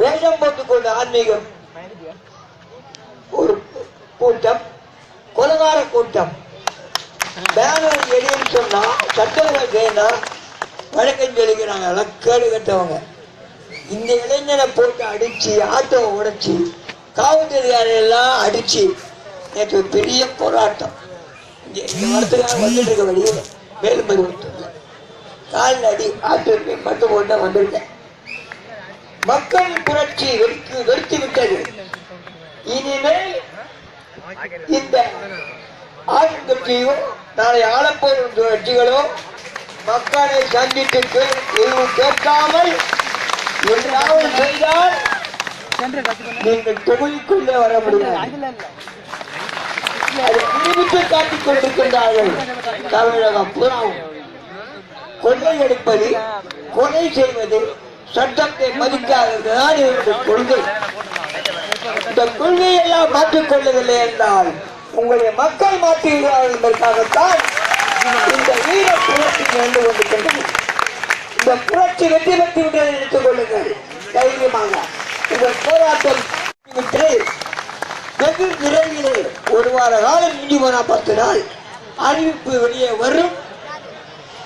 வேஷம் போட்டுக்கொண்ட ஆன்மீகம். ஒரு கூட்டம் கொலகார கூட்டம். பேனர் எடின்னு சொன்னா சட்டங்கள் வேணா வழக்கம் சொல்லிக்கிறாங்க லக்கேடு கட்டவங்க. இந்த இளைஞனை போட்டு அடிச்சு ஆட்டோவை உடைச்சு காவல்துறையாரெல்லாம் அடிச்சு நேற்று ஒரு பெரிய போராட்டம். இங்கே இந்த வரத்துக்காக வந்துட்டு இருக்க வழியில் மேலும் காலில் அடி ஆட்டோ மட்டும் போட்டு வந்திருக்கேன். மக்கள் புரட்சி வெடித்து வெடித்து விட்டது. இனிமேல் இந்த ஆளுங்கட்சியோ நாளை ஆளப்போரும் கட்சிகளோ மக்களை சந்தித்து எதுவும் கேட்காமல் என்றாவது செய்தால் நீங்கள் தொகுதிக்குள்ளே வர முடியும் நிரூபித்து காட்டிக் கொண்டிருக்கின்றார்கள் தமிழகம். புறாவும் கொள்ளை எடுப்பது கொலை செய்வது சட்டத்தை மதிக்காததுதான் இவருடைய கொள்கை. இந்த கொள்கையெல்லாம் மாற்றிக் கொள்ளவில்லை என்றால் உங்களுடைய மக்கள் மாற்றுகிறார்கள் என்பதற்காகத்தான் இந்த வீர புரட்சி நடந்து கொண்டிருக்கின்றது. இந்த புரட்சி வெற்றி பெற்று விட்டதை நினைத்துக் கொள்ளுங்கள். தைரியமாக. இந்த போராட்டம் வெகு விரைவிலே ஒரு வார காலம் இனி போனா பத்து நாள் அறிவிப்பு வெளியே வரும்.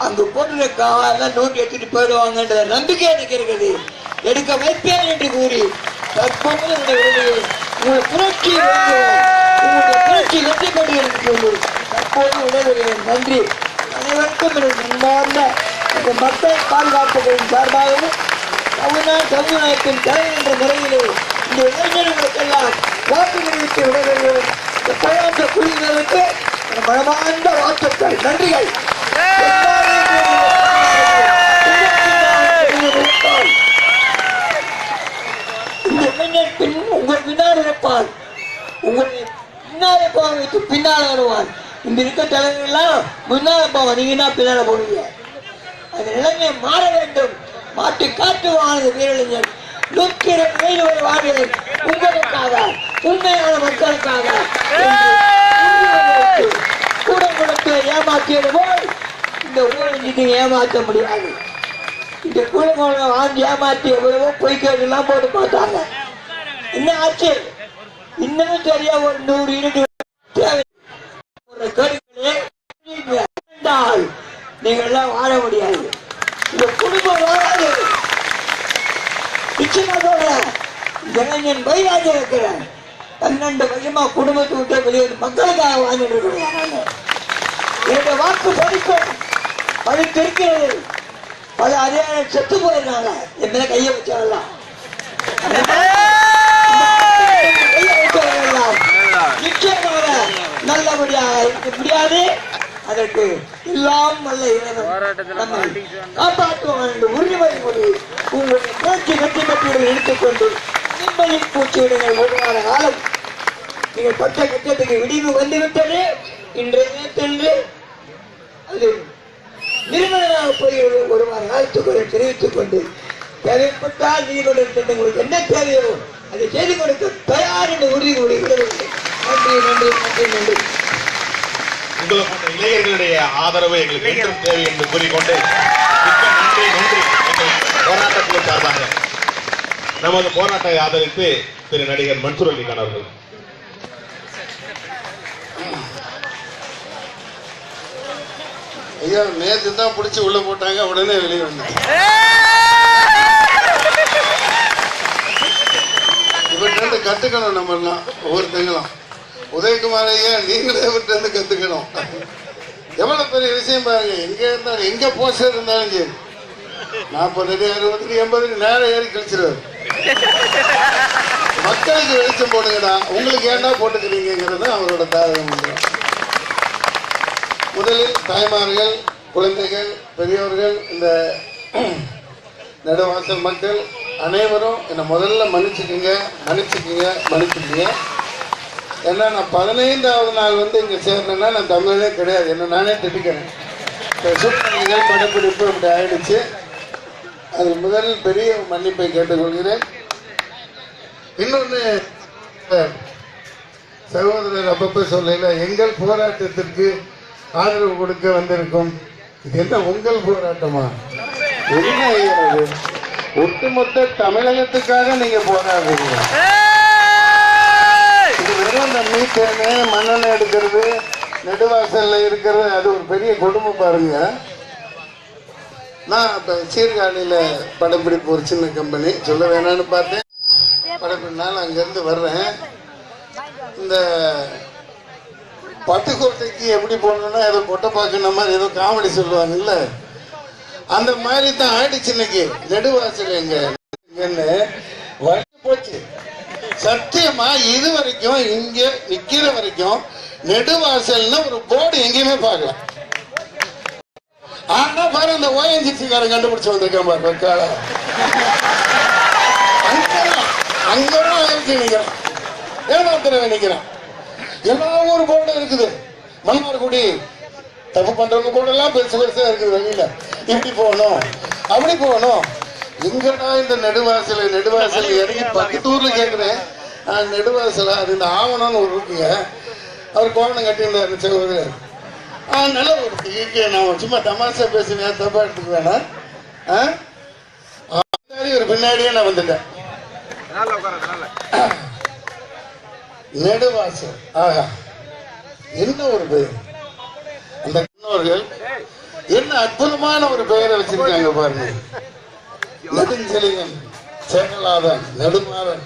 அங்கு போட்டிருக்காங்க நோக்கி எடுத்துட்டு போயிடுவாங்கன்ற நம்பிக்கை எனக்கு இருக்குது. எடுக்க வைப்பேன் என்று கூறி தற்போது உங்கள் புரட்சி உங்களுடைய புரட்சி வெற்றி பெற்று தற்போது விடைபெறுகிறேன். நன்றி. அனைவருக்கும் எனது அன்பார்ந்த இந்த மக்கள் பாதுகாப்புகளின் சார்பாகவும் தமிழ்நாடு சமுதாயத்தின் தலைவர் என்ற முறையிலே இந்த இளைஞர்களுக்கெல்லாம் வாக்கு தெரிவித்து விடைபெறுகிறேன். இந்த போராட்ட குழுவினருக்கு மனமார்ந்த வாழ்த்துக்கள். நன்றிகள் இந்த இளைஞன் பின் உங்கள் பின்னால் இருப்பான் உங்களை பின்னாலே போக வைத்து பின்னால் வருவான். இந்த இருக்க தலைவர்கள்லாம் முன்னால போவான் நீங்க என்ன பின்னால போவீங்க அந்த நிலைமை மாற வேண்டும். மாற்றி வாழ்ந்த வீரறிஞர் நூற்றி இருபது வயது ஒரு வாழ்கிறேன் உங்களுக்காக உண்மையான மக்களுக்காக என்று கூட கொடுத்து ஏமாற்றியது போல் இந்த ஊரை ஏமாற்ற முடியாது. இந்த குடும்பம் வாங்கி ஏமாற்றி எவ்வளவோ பொய்க்கெல்லாம் போட்டு பார்த்தாங்க. என்ன ஆச்சு? இன்னமும் சரியா ஒரு நூறு யூனிட் தேவை ஒரு கருவிகளே இருந்தால் நீங்கள் எல்லாம் வாழ முடியாது. இந்த குடும்பம் வாழாது நிச்சயமா சொல்றேன் இளைஞன் பயிராஜ இருக்கிறேன் பன்னெண்டு வருஷமா குடும்பத்தை விட்டு வெளியே மக்களுக்காக வாழ்ந்துட்டு இருக்கிறேன் நானு. என்னுடைய வாக்கு படிக்கும் படித்திருக்கிறது பல அதிகாரிகள் செத்து போயிருக்காங்க என் மேல கையை வச்சவெல்லாம் கையை வச்சவரெல்லாம் நிச்சயமாக நல்லபடியாக இருக்க முடியாது. அதற்கு எல்லாம் வல்ல இறைவன் நம்மை காப்பாற்றுவான் என்று உறுதிமொழி கொண்டு உங்களுடைய பேச்சு வெற்றி பெற்று எடுத்துக்கொண்டு நிம்மதி பூச்சியுடைய ஒரு வார காலம் நீங்கள் பட்ட கட்டத்துக்கு விடிவு வந்துவிட்டது. இன்றைய நேரத்திலிருந்து அது நிறுவனமாக போகிறது ஒரு வார காலத்துக்குள்ள தெரிவித்துக் கொண்டு தேவைப்பட்டால் நீதிமன்றத்தில் உங்களுக்கு என்ன தேவையோ அதை செய்து கொடுக்க தயார் என்று உறுதி கூறுகிறது நன்றி நன்றி நன்றி நன்றி. எங்களை போன்ற இளைஞர்களுடைய ஆதரவு எங்களுக்கு என்றும் தேவை என்று கூறிக்கொண்டு மிக்க நன்றி நன்றி. எங்கள் சார்பாக நமது போராட்டத்தை ஆதரித்து திரு நடிகர் மன்சூர் அலிகான் அவர்கள். ஐயா நேற்று தான் பிடிச்சி உள்ள போட்டாங்க உடனே வெளியே வந்தேன். இவர்கிட்ட கத்துக்கணும் நம்ம ஒவ்வொருத்தங்களும். உதயகுமார் ஐயா நீங்களே இவர்கிட்ட இருந்து எவ்வளவு பெரிய விஷயம் பாருங்க. எங்க இருந்தாலும் எங்க போஸ்டர் இருந்தாலும் சரி. நாற்பது அடி அறுபது அடி எண்பது அடி நேரம் ஏறி கழிச்சிருவாரு. மக்களுக்கு வெளிச்சம் போடுங்கடா. உங்களுக்கு ஏன்டா போட்டுக்கிறீங்கிறது அவரோட தாரகம். முதலில் தாய்மார்கள் குழந்தைகள் பெரியவர்கள் இந்த நெடுவாசல் மக்கள் அனைவரும் என்னை முதல்ல மன்னிச்சுக்குங்க மன்னிச்சுக்குங்க மன்னிச்சுக்குங்க. ஏன்னா நான் பதினைந்தாவது நாள் வந்து இங்கே சேர்றேன்னா நான் தமிழே கிடையாது. என்ன நானே திட்டிக்கிறேன் இப்போ படப்பிடிப்பு அப்படி ஆயிடுச்சு. அது முதல் பெரிய மன்னிப்பை கேட்டுக்கொள்கிறேன். இன்னொன்று சகோதரர் அப்பப்போ சொல்லல எங்கள் போராட்டத்திற்கு ஆதரவு கொடுக்க வந்திருக்கும். இது என்ன உங்கள் போராட்டமா? என்ன ஒட்டுமொத்த தமிழகத்துக்காக நீங்க போராடுறீங்க. இந்த மீத்தேனு மண்ணெண்ணெய் எடுக்கிறது நெடுவாசல்ல இருக்கிறது அது ஒரு பெரிய குடும்பம் பாருங்க. நான் இப்ப சீர்காழியில படப்பிடிப்பு ஒரு சின்ன கம்பெனி சொல்ல வேணாம்னு பார்த்தேன். படப்பிடினால அங்கிருந்து வர்றேன். இந்த பட்டுக்கோட்டைக்கு எப்படி போகணும்னா ஏதோ கொட்டை பார்க்கணும் மாதிரி ஏதோ காமெடி சொல்லுவாங்கல்ல. அந்த மாதிரி தான் ஆயிடுச்சு இன்னைக்கு. நெடுவாசல் எங்க? போச்சு. சத்தியமா இது வரைக்கும் இங்க நிக்கிற வரைக்கும் நெடுவாசல்னு ஒரு போர்டு எங்கேயுமே பார்க்கல. ஆனா பாரு இந்த ஓஎன்ஜிசி காரன் கண்டுபிடிச்சு வந்திருக்கான் பாரு வெக்கால அங்கதான் அங்கதான் இருக்கு நிக்கிறான் ஏமாத்திரவன் நிக்கிறான் எல்லா ஊர் போர்டும் இருக்குது. மன்னார்குடி தப்பு பண்றவங்க போர்டெல்லாம் பெருசு பெருசா இருக்குது வெளியில இப்படி போகணும் அப்படி போகணும். எங்கடா இந்த நெடுவாசல்? நெடுவாசல் இறங்கி பக்கத்தூர்ல கேக்குறேன். ஆ, நெடுவாசலா? அது இந்த ஆவணம்னு ஒரு இருக்குங்க. அவர் கோவணம் கட்டியிருந்தாரு சகோதரர் ஆ ஒரு இங்கே நான் சும்மா தமாஷா பேசினேன் தப்பா எடுத்துக்க வேணாம். ஆ? ஒரு பின்னாடியே நான் வந்துட்டேன். நெடுவாசல். ஆகா என்ன ஒரு பெயர் அந்த முன்னோர்கள் என்ன அற்புதமான ஒரு பெயரை வச்சிருக்காங்க பாருங்க. நெடுஞ்செழியன் சேகலாதன் நெடுமாறன்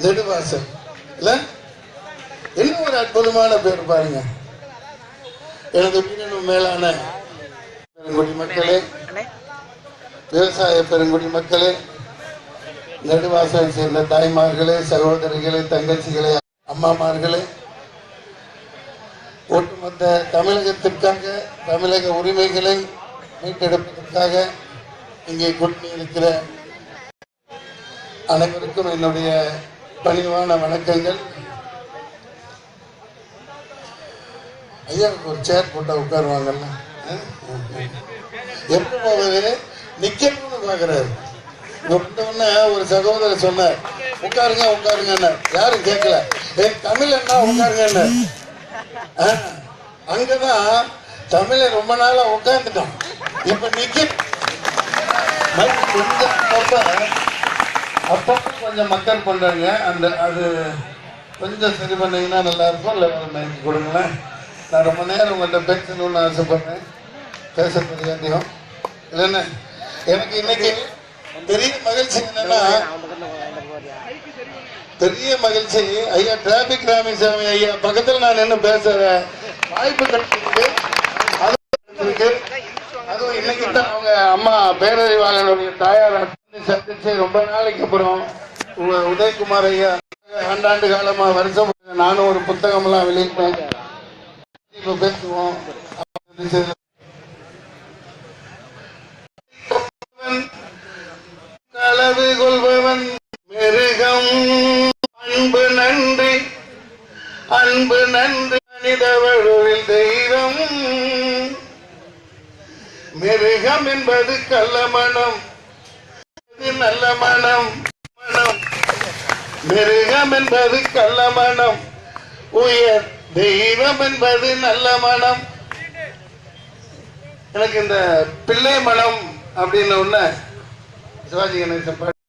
நெடுவாசன். இல்ல? என்ன ஒரு அற்புதமான பேர் பாருங்க. எனது உயிரினும் மேலான பெருங்குடி மக்களே விவசாய பெருங்குடி மக்களே நெடுவாசல் சேர்ந்த தாய்மார்களே சகோதரிகளே தங்கச்சிகளே அம்மாமார்களே ஒட்டுமொத்த தமிழகத்திற்காக தமிழக உரிமைகளை மீட்டெடுப்பதற்காக இங்கே கூட்டி இருக்கிற அனைவருக்கும் என்னுடைய பணிவான வணக்கங்கள். ஐயாவுக்கு ஒரு சேர் போட்டா உட்காருவாங்கல்ல? எப்படி நிக்கணும்னு பாக்குறாரு ஒரு சகோதரர் சொன்னார் உட்காருங்க உட்காருங்க யாரும் கேட்கல. என் தமிழ் என்ன உட்காருங்க அங்கதான் தமிழை ரொம்ப நாளா உட்காந்துட்டான் இப்ப நிக்க மைக் கொஞ்சம் அப்பப்போ கொஞ்சம் மக்கள் பண்றாங்க. அந்த அது கொஞ்சம் சரி பண்ணீங்கன்னா நல்லா இருக்கும் இல்லை மைக் கொடுங்களேன். நான் ரொம்ப நேரம் உங்கள்கிட்ட பேசணும்னு ஆசைப்படுறேன். பேச தெரியாதையும் இல்லைன்னு எனக்கு இன்னைக்கு பெரிய மகிழ்ச்சி என்னன்னா பெரிய மகிழ்ச்சி. ஐயா டிராபிக் ராமசாமி ஐயா பக்கத்தில் நான் நின்று பேசுறேன். வாய்ப்பு கிடைச்சிருக்கு அது கிடைச்சிருக்கு. அதுவும் இன்னைக்கு தான் அவங்க அம்மா பேரறிவாளனுடைய தாயார் சந்திச்சு ரொம்ப நாளைக்கு அப்புறம் உ- உதயகுமார் ஐயா ஆண்டாண்டு காலமா வருஷம் நானும் ஒரு புத்தகம் எல்லாம் வெளியிட்டேன். இப்ப பேசுவோம். களவு கொள்பவன் மிருகம். அன்பு நன்றி. அன்பு நன்றி. மிருகம் என்பது கள்ள மனம். நல்ல மனம். மனம். மிருகம் என்பது கள்ள மனம். உயர் தெய்வம் என்பது நல்ல மனம். எனக்கு இந்த பிள்ளை மனம் அப்படின்னு ஒண்ணு சிவாஜி கணேசன்